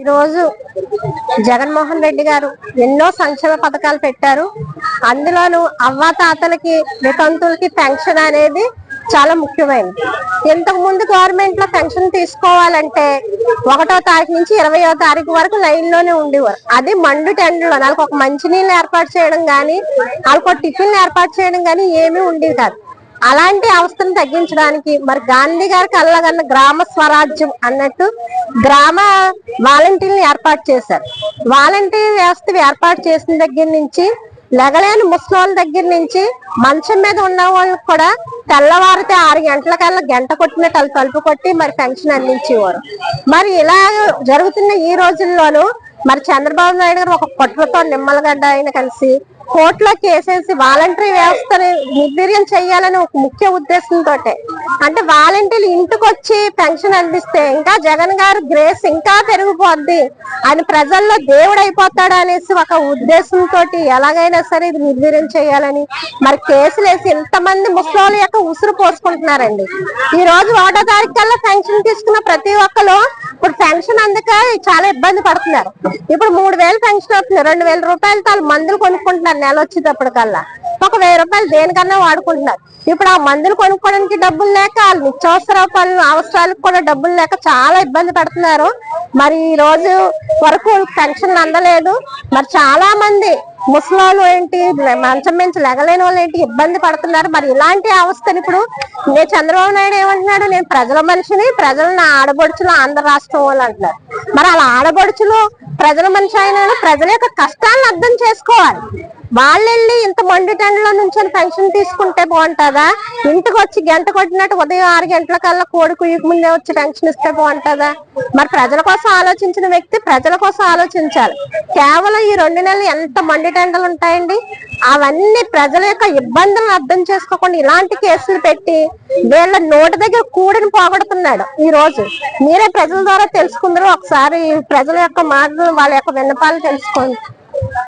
ఈరోజు జగన్మోహన్ రెడ్డి గారు ఎన్నో సంక్షేమ పథకాలు పెట్టారు. అందులోనూ అవ్వాతాతలకి వితంతులకి పెన్షన్ అనేది చాలా ముఖ్యమైనది. ఇంతకు ముందు గవర్నమెంట్లో పెన్షన్ తీసుకోవాలంటే ఒకటో తారీఖు నుంచి ఇరవయో తారీఖు వరకు లైన్లోనే ఉండేవారు. అది మండు టెండలో వాళ్ళకి ఒక మంచినీళ్ళు ఏర్పాటు చేయడం గానీ వాళ్ళకి ఒక టిఫిన్ ఏర్పాటు చేయడం గానీ ఏమీ ఉండేవి కాదు. అలాంటి అవస్థను తగ్గించడానికి మరి గాంధీ గారి కళ్ళగన్న గ్రామ స్వరాజ్యం అన్నట్టు గ్రామ వాలంటీర్ని ఏర్పాటు చేశారు. వాలంటీర్ వ్యవస్థ ఏర్పాటు చేసిన దగ్గర నుంచి లెగలేని ముసలోళ్ళ దగ్గర నుంచి మంచం మీద ఉన్న వాళ్ళకి కూడా తెల్లవారితే ఆరు గంటలకల్లా గంట కొట్టినట్టు వాళ్ళు తలుపు కొట్టి మరి పెన్షన్ అందించేవారు. మరి ఇలా జరుగుతున్న ఈ రోజుల్లోనూ మరి చంద్రబాబు నాయుడు గారు ఒక కుట్రతో నిమ్మలగడ్డ ఆయన కలిసి కోర్టులోకి వేసేసి వాలంటరీ వ్యవస్థని నిర్వీర్యం చేయాలని ఒక ముఖ్య ఉద్దేశంతో అంటే వాలంటీర్లు ఇంటికి వచ్చి పెన్షన్ అందిస్తే ఇంకా జగన్ గారు గ్రేస్ ఇంకా పెరిగిపోద్ది. ఆయన ప్రజల్లో దేవుడు అయిపోతాడు అనేసి ఒక ఉద్దేశంతో ఎలాగైనా సరే ఇది నిర్వీర్యం చేయాలని మరి కేసులు వేసి ఇంతమంది ముసలోళ్ళ యొక్క ఉసురు పోసుకుంటున్నారండి. ఈ రోజు ఒకటో తారీఖు కల్లా పెన్షన్ తీసుకున్న ప్రతి ఒక్కరు పెన్షన్ అందక చాలా ఇబ్బంది పడుతున్నారు. ఇప్పుడు మూడు వేలు పెన్షన్ అవుతుంది. రెండు వేల రూపాయలతో వాళ్ళు మందులు కొనుక్కుంటున్నారు నెల వచ్చేటప్పటికల్లా. ఒక వెయ్యి రూపాయలు దేనికన్నా వాడుకుంటున్నారు. ఇప్పుడు ఆ మందులు కొనుక్కోవడానికి డబ్బులు లేక వాళ్ళు నిత్యావసర అవసరాలకు కూడా డబ్బులు లేక చాలా ఇబ్బంది పడుతున్నారు. మరి ఈ రోజు వరకు పెన్షన్ అందలేదు. మరి చాలా మంది ముసలాళ్ళు ఏంటి? మంచం మించి లెగలేని వాళ్ళు ఏంటి? ఇబ్బంది పడుతున్నారు. మరి ఇలాంటి అవస్థని ఇప్పుడు నేను చంద్రబాబు నాయుడు ఏమంటున్నాడు? నేను ప్రజల మనిషిని ప్రజలను ఆడబడుచులు ఆంధ్ర రాష్ట్రం వాళ్ళు అంటున్నారు. మరి అలా ఆడబడుచులు ప్రజల మనిషి అయిన ప్రజల యొక్క కష్టాలను అర్థం చేసుకోవాలి. వాళ్ళెళ్ళి ఇంత మండు టెండలో నుంచి పెన్షన్ తీసుకుంటే బాగుంటుందా? ఇంటికి వచ్చి గంట కొట్టినట్టు ఉదయం ఆరు గంటల కల్లా కోడి కుయ్యకు ముందే వచ్చి పెన్షన్ ఇస్తే బాగుంటుందా? మరి ప్రజల కోసం ఆలోచించిన వ్యక్తి ప్రజల కోసం ఆలోచించాలి. కేవలం ఈ రెండు నెలలు ఎంత మండి టెండలు ఉంటాయండి? అవన్నీ ప్రజల యొక్క ఇబ్బందులను అర్థం చేసుకోకుండా ఇలాంటి కేసులు పెట్టి వీళ్ళ నోటి దగ్గర కూడిని పోగొడుతున్నాడు ఈ రోజు. మీరే ప్రజల ద్వారా తెలుసుకుందరూ. ఒకసారి ప్రజల యొక్క మార్గం వాళ్ళ యొక్క విన్నపాలు తెలుసుకోండి.